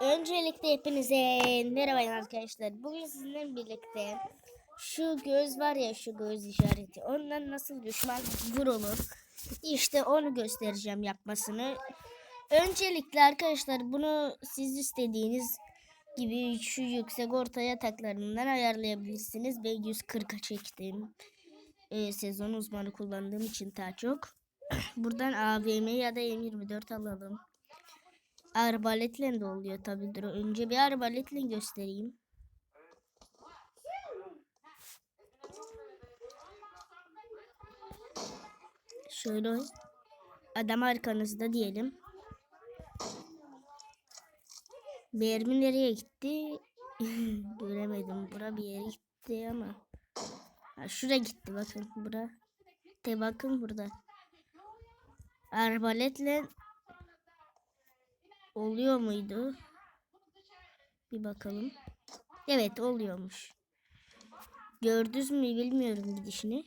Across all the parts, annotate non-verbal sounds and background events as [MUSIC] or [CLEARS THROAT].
Öncelikle hepinize merhaba arkadaşlar. Bugün sizinle birlikte şu göz var ya şu göz işareti. Ondan nasıl düşman vurulur. İşte onu göstereceğim yapmasını. Öncelikle arkadaşlar bunu siz istediğiniz gibi şu yüksek orta yataklarından ayarlayabilirsiniz. Ben 140'a çektim. Ee, sezon uzmanı kullandığım için daha çok. [CLEARS THROAT] Buradan AVM ya da M24 alalım. Arbaletle de oluyor tabii. Dur önce bir arbaletle göstereyim. Şöyle adam arkanızda diyelim. Mermi nereye gitti? [LAUGHS] Göremedim. Bura bir yere gitti ama. Ha, şura gitti bakın. Bura. De bakın burada. Arbaletle oluyor muydu? Bir bakalım. Evet oluyormuş. Gördünüz mü bilmiyorum gidişini.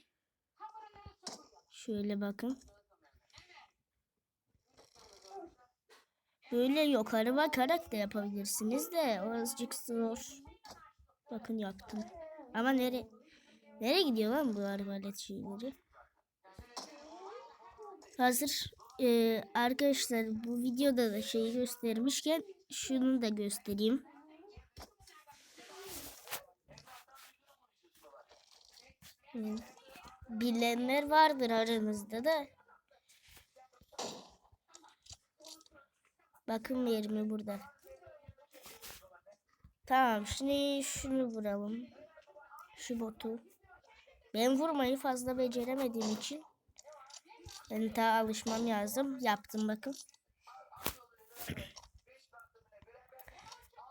Şöyle bakın. Böyle yukarı bakarak da yapabilirsiniz de azıcık zor. Bakın yaptım. Ama nere nereye gidiyor lan bu arbalet şeyleri? Hazır ee, arkadaşlar bu videoda da şeyi göstermişken şunu da göstereyim. Bilenler vardır aranızda da. Bakın yerimi burada. Tamam şimdi şunu vuralım. Şu botu. Ben vurmayı fazla beceremediğim için ben daha alışmam lazım. Yaptım bakın.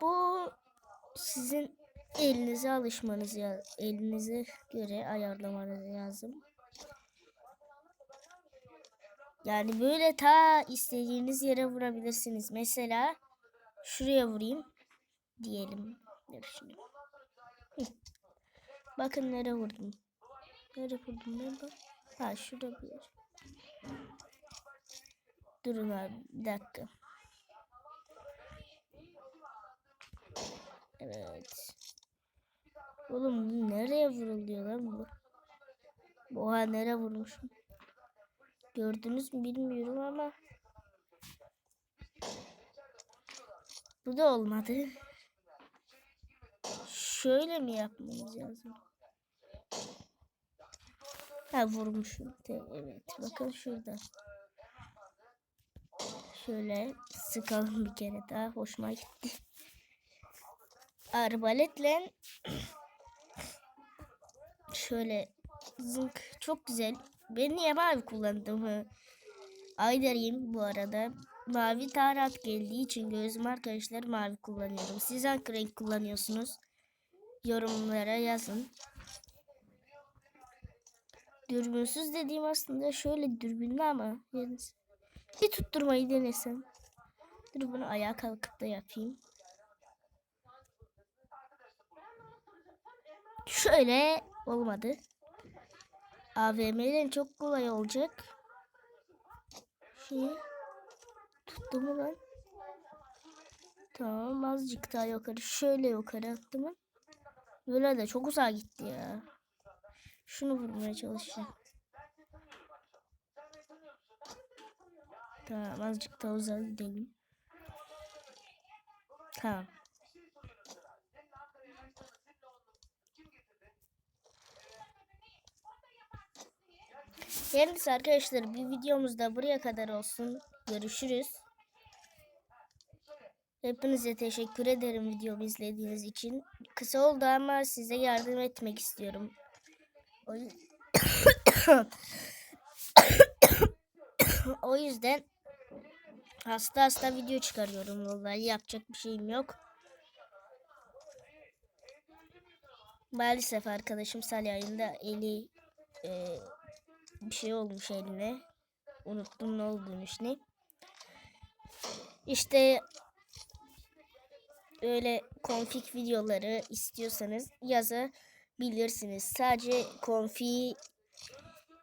Bu sizin elinize alışmanız ya elinize göre ayarlamanız lazım. Yani böyle ta istediğiniz yere vurabilirsiniz. Mesela şuraya vurayım diyelim. Hı. Bakın nereye vurdum. Nereye vurdum ben bak. Ha şurada bir yer. Durun abi bir dakika. Evet. Oğlum nereye vuruluyor lan bu? Oha nereye vurmuşum? Gördünüz mü bilmiyorum ama. Bu da olmadı. Şöyle mi yapmamız lazım? Ha vurmuşum. Evet bakın şurada. Şöyle sıkalım bir kere daha. Hoşuma gitti. Arbaletle şöyle zınk çok güzel. Ben niye mavi kullandım? Ha? Aydarayım bu arada. Mavi tarat geldiği için gözüm arkadaşlar mavi kullanıyorum. Siz hangi renk kullanıyorsunuz? Yorumlara yazın. Dürbünsüz dediğim aslında şöyle dürbünlü ama yalnız bir tutturmayı denesem. Dur bunu ayağa kalkıp da yapayım. Şöyle olmadı. AVM'den çok kolay olacak. Şey tuttu mu lan? Tamam azıcık daha yukarı. Şöyle yukarı attım mı? Böyle de çok uzağa gitti ya. Şunu vurmaya çalışacağım. Tamam azıcık daha uzağa gidelim. Tamam. Yalnız arkadaşlar bir videomuz da buraya kadar olsun. Görüşürüz. Hepinize teşekkür ederim videomu izlediğiniz için. Kısa oldu ama size yardım etmek istiyorum. [COUGHS] O, yüzden hasta hasta video çıkarıyorum vallahi yapacak bir şeyim yok. Maalesef arkadaşım Salih ayında eli e, bir şey olmuş eline. Unuttum ne olduğunu işte. İşte öyle konfig videoları istiyorsanız bilirsiniz. Sadece konfiyi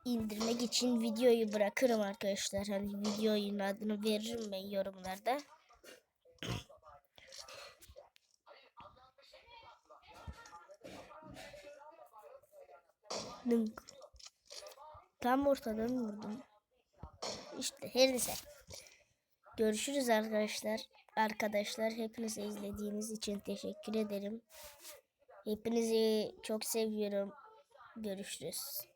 indirmek için videoyu bırakırım arkadaşlar. Hani videonun adını veririm ben yorumlarda. Tam ortadan vurdum. İşte her neyse. Görüşürüz arkadaşlar. Arkadaşlar hepinize izlediğiniz için teşekkür ederim. Hepinizi çok seviyorum. Görüşürüz.